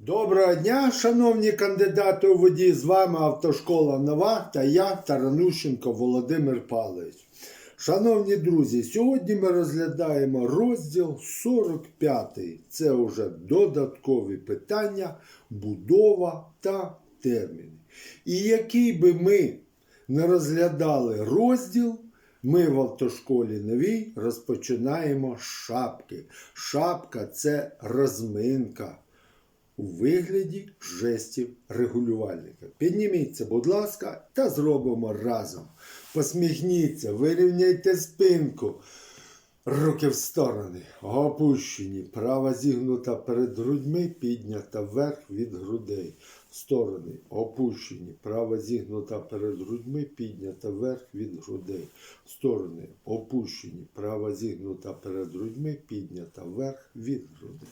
Доброго дня, шановні кандидати у водії. З вами автошкола Нова та я, Таранущенко Володимир Павлович. Шановні друзі, сьогодні ми розглядаємо розділ 45. Це вже додаткові питання, будова та терміни. І який би ми не розглядали розділ, ми в автошколі новій розпочинаємо з шапки. Шапка це розминка у вигляді жестів регулювальника. Підніміться, будь ласка, та зробимо разом. Посміхніться, вирівняйте спинку. Руки в сторони, опущені, права зігнута перед грудьми, піднята вверх від грудей. Сторони опущені, права зігнута перед грудьми, піднята вверх від грудей. Сторони опущені, права зігнута перед грудьми, піднята вверх від грудей.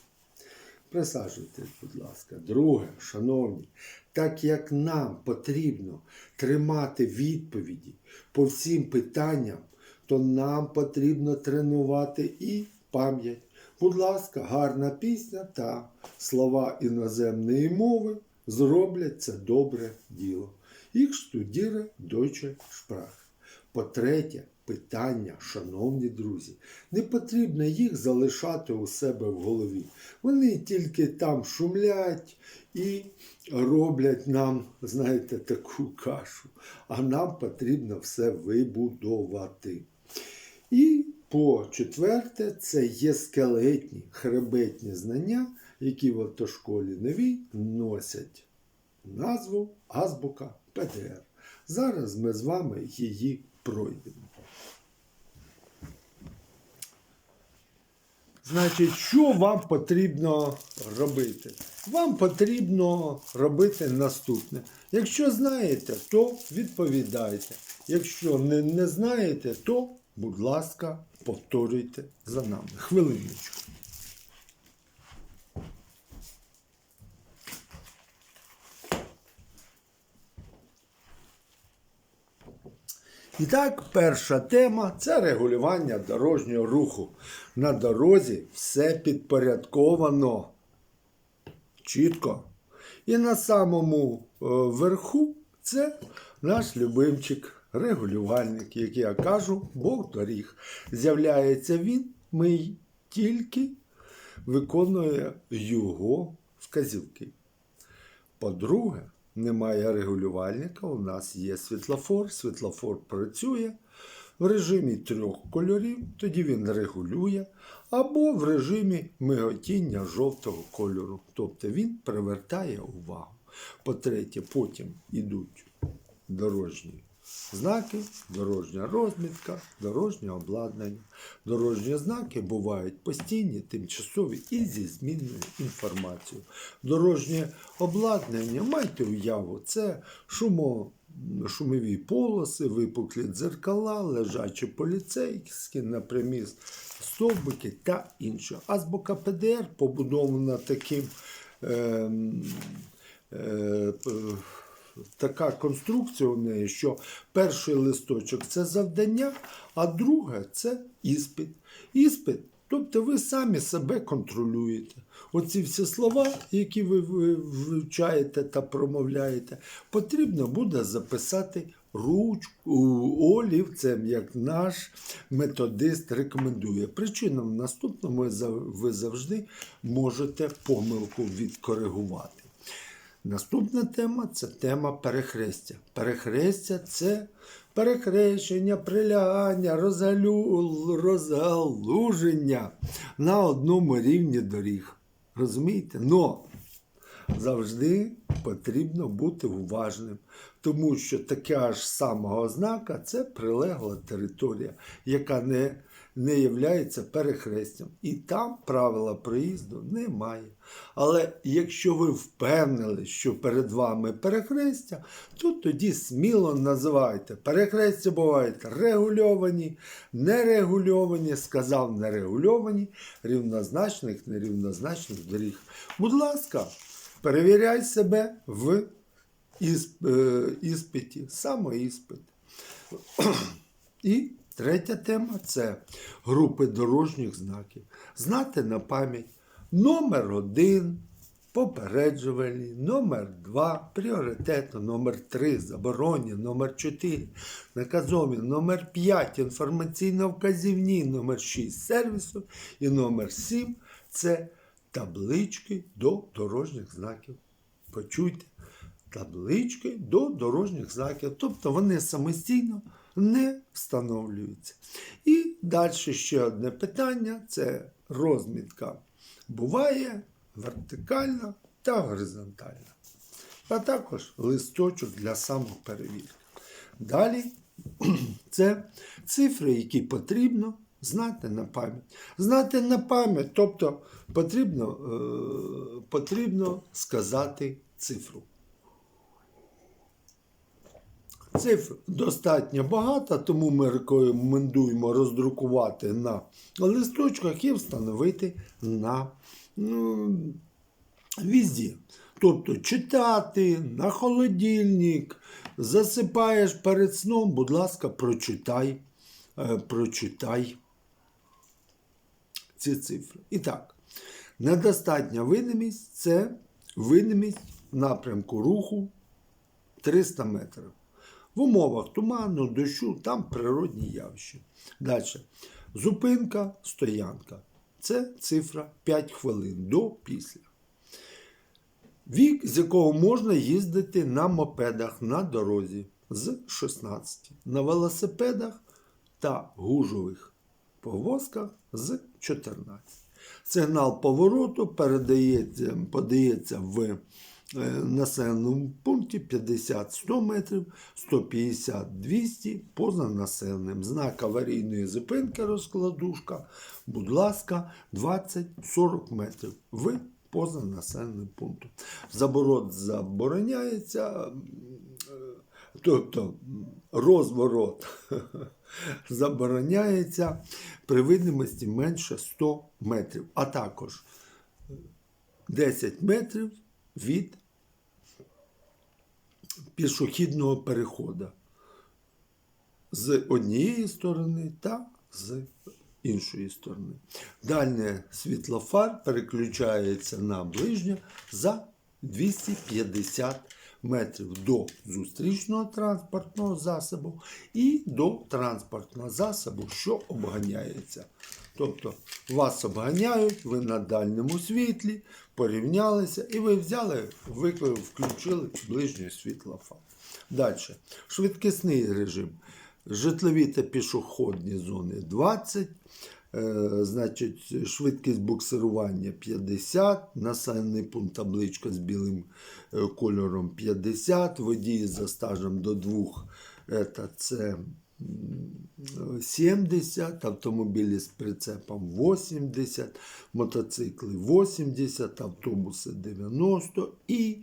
Присаджуйтесь, будь ласка. Друге, шановні, так як нам потрібно тримати відповіді по всім питанням, то нам потрібно тренувати і пам'ять. Будь ласка, гарна пісня та слова іноземної мови зроблять це добре діло. Ich studiere Deutsche Sprache. По-третє, питання, шановні друзі, не потрібно їх залишати у себе в голові. Вони тільки там шумлять і роблять нам, знаєте, таку кашу. А нам потрібно все вибудувати. І по четверте, це є скелетні хребетні знання, які в автошколі новій носять назву Азбука ПДР. Зараз ми з вами її пройдемо. Значить, що вам потрібно робити? Вам потрібно робити наступне. Якщо знаєте, то відповідайте. Якщо не, не знаєте, то, будь ласка, повторюйте за нами. Хвилиночку. І так, перша тема це регулювання дорожнього руху. На дорозі все підпорядковано чітко. І на самому е, верху це наш любимчик, регулювальник, як я кажу, Бог доріг. З'являється він, ми тільки виконує його вказівки. По-друге, немає регулювальника, у нас є світлофор. Світлофор працює в режимі трьох кольорів, тоді він регулює, або в режимі миготіння жовтого кольору. Тобто він привертає увагу. По-третє, потім йдуть дорожні знаки, дорожня розмітка, дорожнє обладнання. Дорожні знаки бувають постійні, тимчасові і зі змінною інформацією. Дорожнє обладнання, майте уяву, це шумо, шумові полоси, випуклі дзеркала, лежачі поліцейські, напряміс стовбики та інше. Азбука ПДР побудована таким. ем, е, п- така конструкція у неї, що перший листочок це завдання, а друге це іспит. Іспит, тобто ви самі себе контролюєте. Оці всі слова, які ви ви вивчаєте та промовляєте, потрібно буде записати ручку олівцем, як наш методист рекомендує. Причому в наступному ви завжди можете помилку відкоригувати. Наступна тема це тема перехрестя. Перехрестя це перехрещення, прилягання, розгалю... розгалуження на одному рівні доріг. Розумієте? Но завжди потрібно бути уважним, тому що така ж самого ознака це прилегла територія, яка не, не є перехрестям. І там правила проїзду немає. Але якщо ви впевнили, що перед вами перехрестя, то тоді сміло називайте. Перехрестя бувають регульовані, нерегульовані, сказав нерегульовані, рівнозначних, нерівнозначних доріг. Будь ласка, перевіряй себе в е, іспиті, самоіспит. І третя тема це групи дорожніх знаків. Знати на пам'ять номер один, попереджувальні, номер 2 пріоритетно, номер 3 заборонні, номер 4 наказові, номер 5 інформаційно-вказівні, номер 6 сервісу і номер 7 це таблички до дорожніх знаків. Почуйте, таблички до дорожніх знаків. Тобто вони самостійно не встановлюються. І далі ще одне питання це розмітка. Буває вертикальна та горизонтальна. А також листочок для самоперевірки. Далі це цифри, які потрібно знати на пам'ять. Знати на пам'ять, тобто потрібно, е, потрібно сказати цифру. Цифр достатньо багато, тому ми рекомендуємо роздрукувати на листочках і встановити на ну, візді. Тобто читати на холодильник, засипаєш перед сном, будь ласка, прочитай, е, прочитай ці цифри. І так, недостатня видимість це видимість напрямку руху 300 метрів. В умовах туману, дощу, там природні явища. Далі. Зупинка, стоянка. Це цифра 5 хвилин до після. Вік, з якого можна їздити на мопедах на дорозі з 16, на велосипедах та гужових повозках з 14. Сигнал повороту передається, подається в населеному пункті 50-100 метрів, 150-200 поза населеним. Знак аварійної зупинки розкладушка, будь ласка, 20-40 метрів. В поза населеним пунктом. Заборот забороняється, е, тобто розворот забороняється при видимості менше 100 метрів, а також 10 метрів від пішохідного переходу з однієї сторони та з іншої сторони. Дальнє світлофар переключається на ближнє за 250 метрів до зустрічного транспортного засобу і до транспортного засобу, що обганяється. Тобто вас обганяють, ви на дальньому світлі, порівнялися, і ви взяли, виклик, включили ближнє світло фар. Далі. Швидкісний режим. Житлові та пішохідні зони 20, е, значить, швидкість буксирування 50, населений пункт табличка з білим е, кольором 50, водії за стажем до 2 це 70, автомобілі з прицепом 80, мотоцикли 80, автобуси 90 і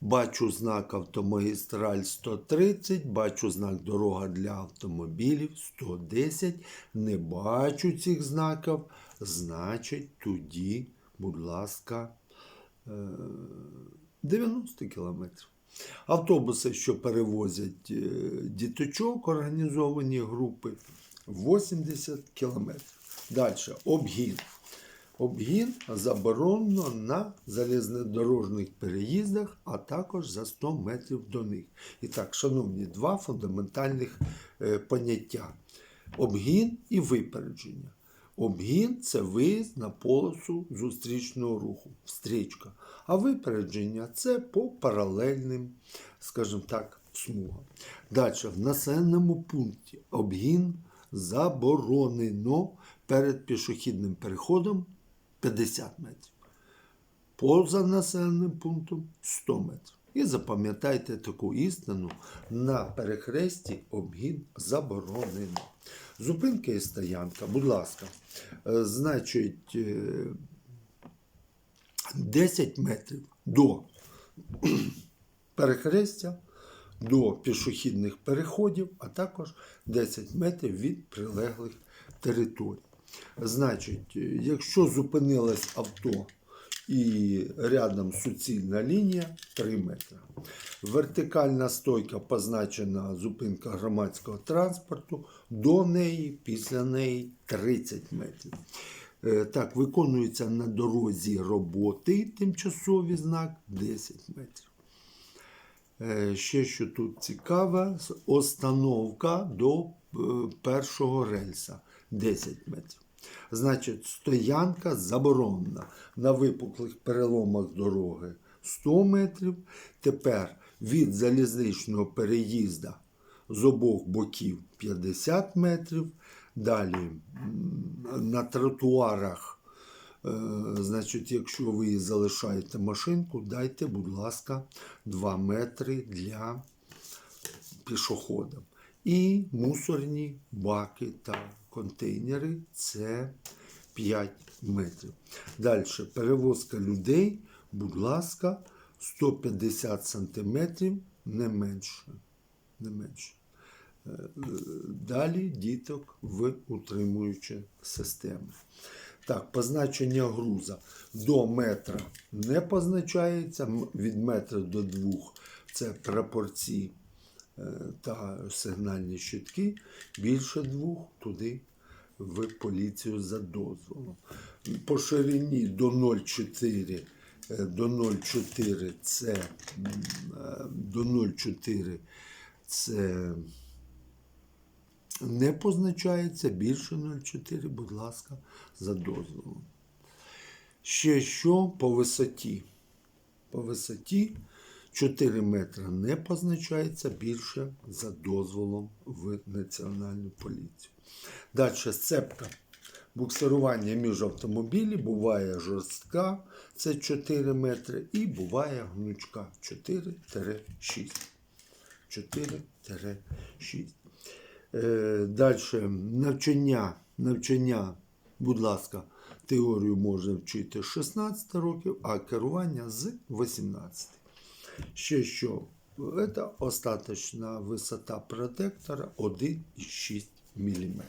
Бачу знак автомагістраль 130, бачу знак дорога для автомобілів 110. Не бачу цих знаків. Значить, тоді, будь ласка, е, 90 кілометрів. Автобуси, що перевозять е, діточок, організовані групи 80 кілометрів. Далі обгін. Обгін заборонено на залізнодорожніх переїздах, а також за 100 метрів до них. І так, шановні, два фундаментальних е, поняття: обгін і випередження. Обгін це виїзд на полосу зустрічного руху, стрічка. А випередження це по паралельним, скажімо так, смугам. Далі, в населеному пункті обгін заборонено перед пішохідним переходом 50 метрів. Поза населеним пунктом 100 метрів. І запам'ятайте таку істину: на перехресті обгін заборонено. Зупинка і стоянка, будь ласка, Е, значить, е, 10 метрів до перехрестя, до пішохідних переходів, а також 10 метрів від прилеглих територій. Значить, е, якщо зупинилось авто і рядом суцільна лінія 3 метри. Вертикальна стойка позначена зупинка громадського транспорту, до неї, після неї 30 метрів. Е, Так, виконується на дорозі роботи тимчасовий знак 10 метрів. Е, Ще що тут цікаве, остановка до першого рельса 10 метрів. Значить, стоянка заборонена на випуклих переломах дороги 100 метрів. Тепер від залізничного переїзду з обох боків 50 метрів. Далі на тротуарах, е, значить, якщо ви залишаєте машинку, дайте, будь ласка, 2 метри для пішоходам. І мусорні баки та контейнери це 5 метрів. Далі перевозка людей, будь ласка, 150 сантиметрів не менше. Не менше. Е, Далі діток в утримуючі системи. Так, позначення груза до метра не позначається, від метра до двох це прапорці е, та сигнальні щитки. Більше двох туди в поліцію за дозволом. По ширині до 0,4 е, до 0,4 це е, до 0,4 це не позначається більше 0,4, будь ласка, за дозволом. Ще що по висоті? По висоті 4 метри не позначається більше за дозволом в Національну поліцію. Далі сцепка. Буксирування між автомобілі буває жорстка, це 4 метри, і буває гнучка 4-6. 4-6. Е, Далі навчання, навчання, будь ласка, теорію можна вчити з 16 років, а керування з 18. Ще що? Це остаточна висота протектора 1,6 мм.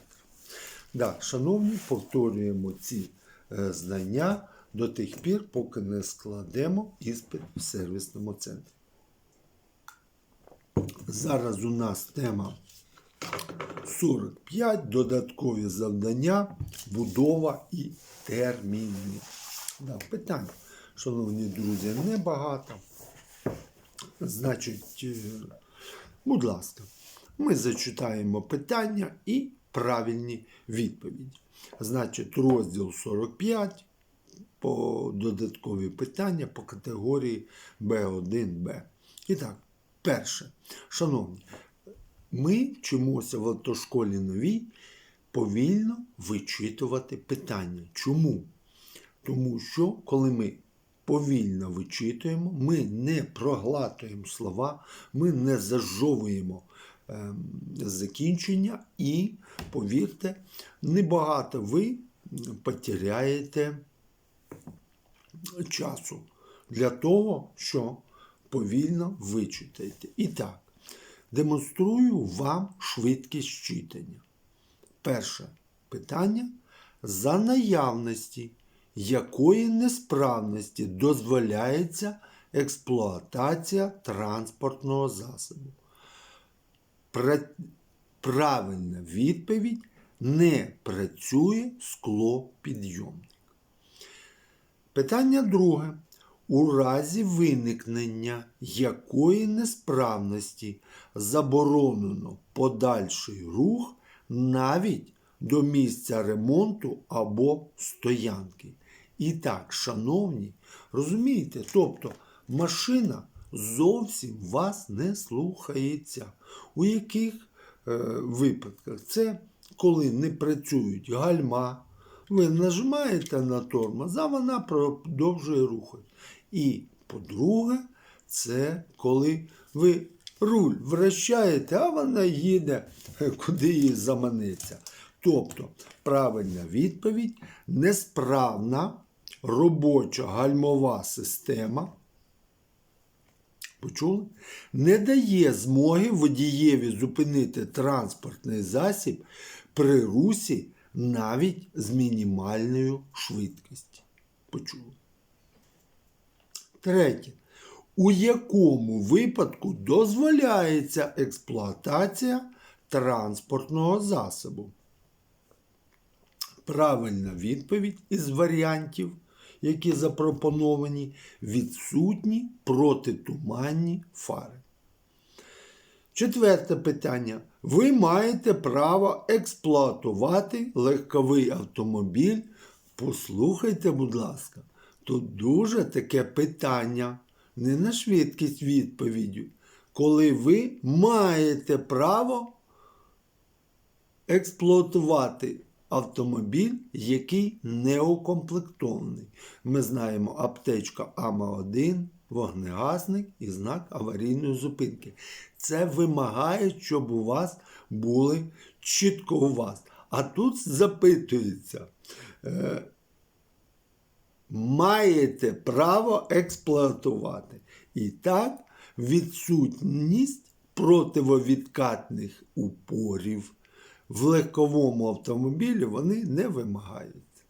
Да, шановні, повторюємо ці е, знання до тих пір, поки не складемо іспит в сервісному центрі. Зараз у нас тема 45, додаткові завдання, будова і терміни. Да, питань, шановні друзі, небагато. Значить, е, будь ласка, ми зачитаємо питання і правильні відповіді. Значить, розділ 45 по додаткові питання по категорії Б1Б. І так, перше. Шановні, ми вчимося в автошколі новій повільно вичитувати питання. Чому? Тому що, коли ми повільно вичитуємо, ми не проглатуємо слова, ми не зажовуємо ем, закінчення, і, повірте, небагато ви потеряєте часу для того, що повільно вичитаєте. І так, демонструю вам швидкість читання. Перше питання за наявності якої несправності дозволяється експлуатація транспортного засобу. Правильна відповідь не працює склопідйомник. Питання друге. У разі виникнення якої несправності заборонено подальший рух навіть до місця ремонту або стоянки. І так, шановні, розумієте, тобто машина зовсім вас не слухається. У яких е, випадках? Це коли не працюють гальма, ви нажимаєте на тормоз, а вона продовжує рухати. І, по-друге, це коли ви руль вращаєте, а вона їде, куди їй заманеться. Тобто, правильна відповідь несправна робоча гальмова система. Почули? Не дає змоги водієві зупинити транспортний засіб при русі навіть з мінімальною швидкістю. Почули? Третє. У якому випадку дозволяється експлуатація транспортного засобу? Правильна відповідь із варіантів, які запропоновані, відсутні протитуманні фари. Четверте питання. Ви маєте право експлуатувати легковий автомобіль. Послухайте, будь ласка, тут дуже таке питання, не на швидкість відповіддю, коли ви маєте право експлуатувати автомобіль, який не укомплектований. Ми знаємо аптечка АМА-1, вогнегасник і знак аварійної зупинки. Це вимагає, щоб у вас були чітко у вас. А тут запитується, е, маєте право експлуатувати. І так, відсутність противовідкатних упорів в легковому автомобілі вони не вимагаються.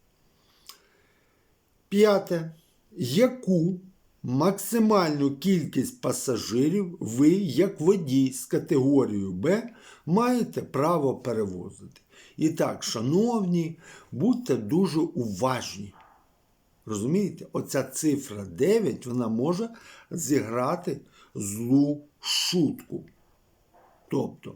П'яте. Яку максимальну кількість пасажирів ви, як водій з категорією Б, маєте право перевозити? І так, шановні, будьте дуже уважні. Розумієте, оця цифра 9 вона може зіграти злу шутку. Тобто,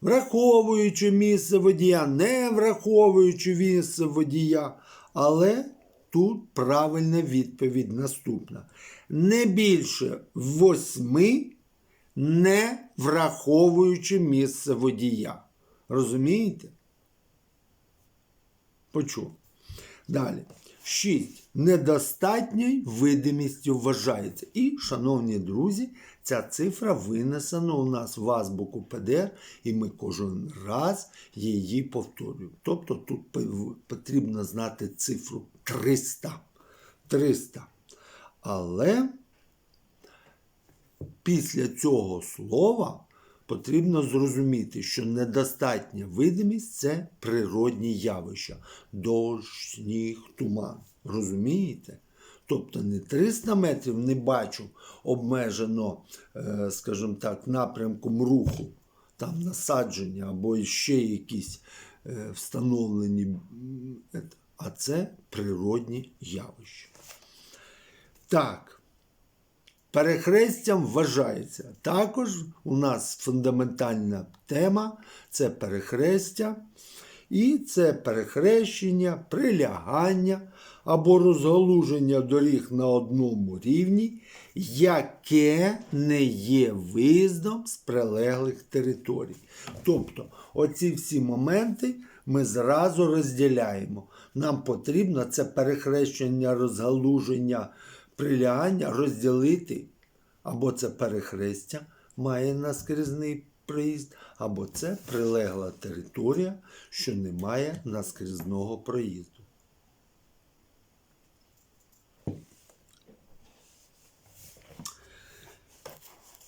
враховуючи місце водія, не враховуючи місце водія, але тут правильна відповідь наступна. Не більше восьми, не враховуючи місце водія. Розумієте? Почув. Далі. 6. Недостатньою видимістю вважається. І, шановні друзі, ця цифра винесена у нас в азбуку ПДР, і ми кожен раз її повторюємо. Тобто тут потрібно знати цифру 300. 300. Але після цього слова потрібно зрозуміти, що недостатня видимість це природні явища. Дощ, сніг, туман. Розумієте? Тобто не 300 метрів не бачу обмежено, е, скажімо так, напрямком руху, там насадження або ще якісь е, встановлені, а це природні явища. Так. Перехрестям вважається. Також у нас фундаментальна тема це перехрестя. І це перехрещення, прилягання або розгалуження доріг на одному рівні, яке не є виїздом з прилеглих територій. Тобто, оці всі моменти ми зразу розділяємо. Нам потрібно це перехрещення, розгалуження прилягання розділити, або це перехрестя має наскрізний проїзд, або це прилегла територія, що не має наскрізного проїзду.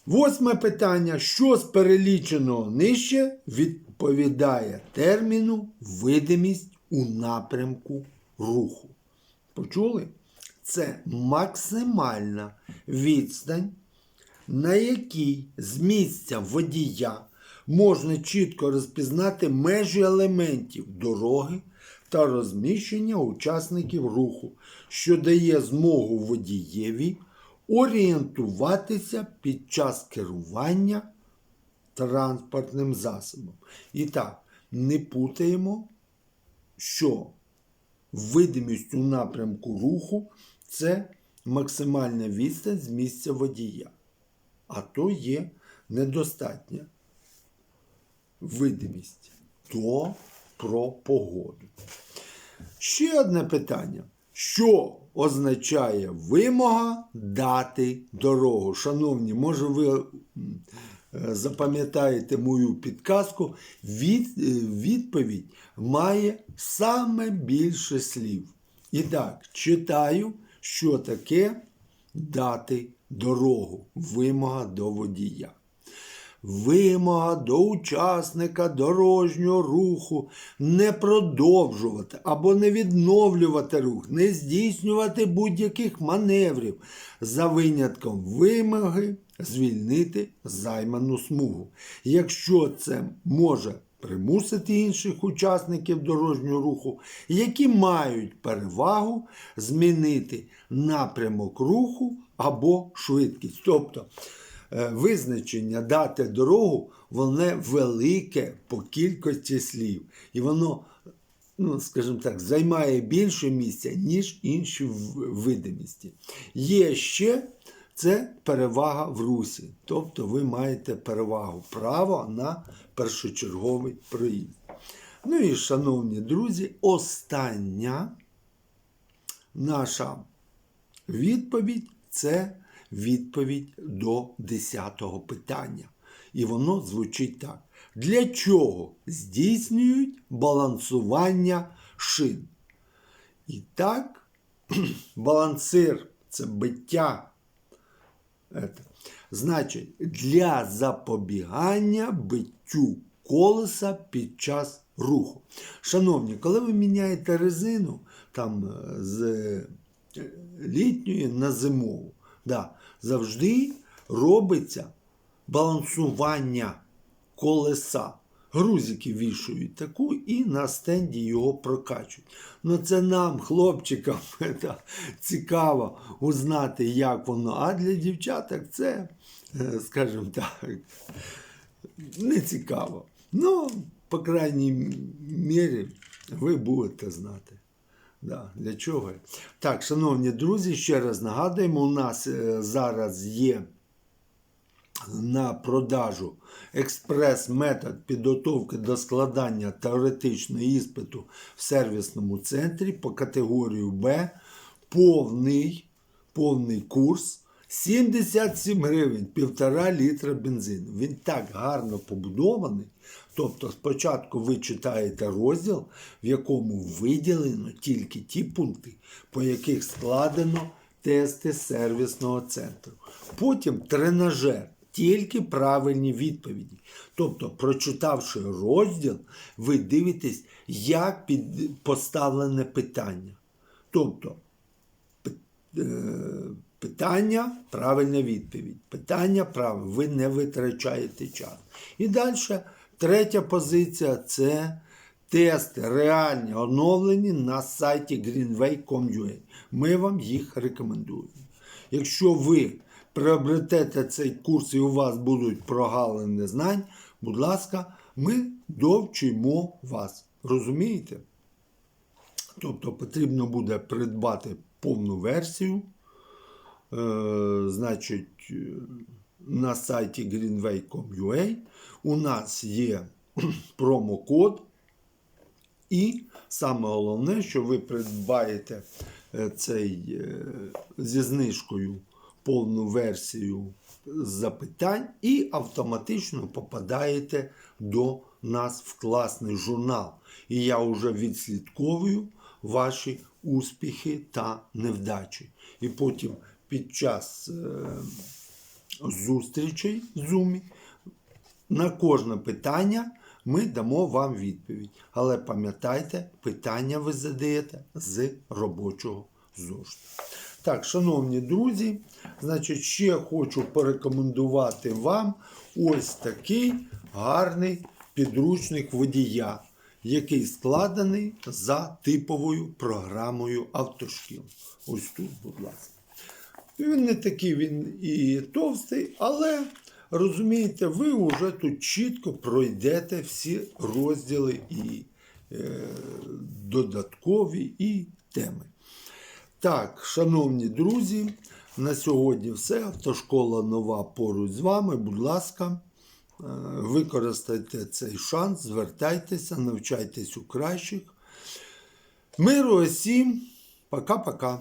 Восьме питання. Що з переліченого нижче відповідає терміну видимість у напрямку руху? Почули? Це максимальна відстань, на якій з місця водія можна чітко розпізнати межі елементів дороги та розміщення учасників руху, що дає змогу водієві орієнтуватися під час керування транспортним засобом. І так, не путаємо, що видимість у напрямку руху це максимальна відстань з місця водія. А то є недостатня видимість. То про погоду. Ще одне питання. Що означає вимога дати дорогу? Шановні, може ви запам'ятаєте мою підказку? Від, е, відповідь має саме більше слів. І так, читаю що таке дати дорогу, вимога до водія. Вимога до учасника дорожнього руху не продовжувати або не відновлювати рух, не здійснювати будь-яких маневрів за винятком вимоги звільнити займану смугу. Якщо це може примусити інших учасників дорожнього руху, які мають перевагу змінити напрямок руху або швидкість. Тобто визначення дати дорогу, воно велике по кількості слів. І воно, ну, скажімо так, займає більше місця, ніж інші видимості. Є ще це перевага в русі. Тобто ви маєте перевагу право на першочерговий проїзд. Ну і, шановні друзі, остання наша відповідь це відповідь до 10-го питання. І воно звучить так: для чого здійснюють балансування шин? І так, балансир це биття. Значить, для запобігання биттю колеса під час руху. Шановні, коли ви міняєте резину там, е, з е, літньої на зимову, да, завжди робиться балансування колеса. Грузики вішають таку і на стенді його прокачують. Ну це нам, хлопчикам, цікаво узнати, як воно. А для дівчаток це, е, скажімо так, не цікаво. Ну, по крайній мірі, ви будете знати. Да, для чого? Так, шановні друзі, ще раз нагадуємо, у нас е, зараз є на продажу експрес-метод підготовки до складання теоретичного іспиту в сервісному центрі по категорію Б повний, повний курс 77 гривень, півтора літра бензину. Він так гарно побудований. Тобто, спочатку ви читаєте розділ, в якому виділено тільки ті пункти, по яких складено тести сервісного центру. Потім тренажер, тільки правильні відповіді. Тобто, прочитавши розділ, ви дивитесь, як під... поставлене питання. Тобто, е, питання, правильна відповідь. Питання правильне, ви не витрачаєте час. І далі третя позиція це тести реальні оновлені на сайті greenway.com.ua. Ми вам їх рекомендуємо. Якщо ви приобретете цей курс і у вас будуть прогалини знань, будь ласка, ми довчимо вас. Розумієте? Тобто потрібно буде придбати повну версію. Е, значить, на сайті greenway.com.ua у нас є промокод. І саме головне, що ви придбаєте е, цей е, зі знижкою повну версію запитань і автоматично попадаєте до нас в класний журнал. І я вже відслідковую ваші успіхи та невдачі. І потім під час е, зустрічей в Zoom на кожне питання ми дамо вам відповідь. Але пам'ятайте, питання ви задаєте з робочого зошиту. Так, шановні друзі, значить, ще хочу порекомендувати вам ось такий гарний підручник водія, який складений за типовою програмою автошкіл. Ось тут, будь ласка. Він не такий він і товстий, але розумієте, ви вже тут чітко пройдете всі розділи і е, додаткові і теми. Так, шановні друзі, на сьогодні все. Автошкола нова поруч з вами. Будь ласка, е, використайте цей шанс, звертайтеся, навчайтесь у кращих. Миру усім. Пока-пока.